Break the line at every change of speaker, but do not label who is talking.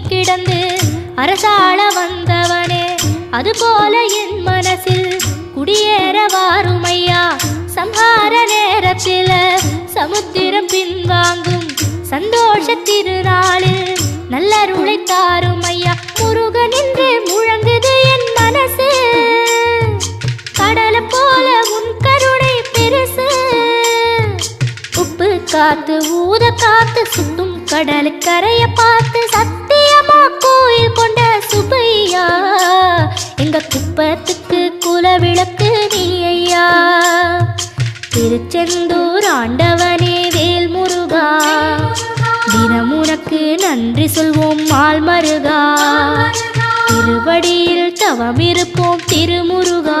கிடந்து அரசாள வந்தவனே அதுபோல என் மனசில் குடியேற வாருமையா? சம்ஹார நேரத்தில் சமுத்திரம் பின்வாங்கும் சந்தோஷ திருநாளில் நல்லருளை தாரும் ஐயா முருகன் என்று முழங்குது என் மனசு. கடலை போல உன் கருணை பெருசு. உப்பு காத்து ஊத காத்து சுத்தும் கடலுக்கரைய பார்த்து சத்து இந்த குப்பத்துக்கு குலவிளக்கு நீ ஐயா திருச்செந்தூர் ஆண்டவனே வேல் முருகா தினம் உனக்கு நன்றி சொல்வோம் மால் மருகா திருவடியில் தவமிருப்போம் திருமுருகா.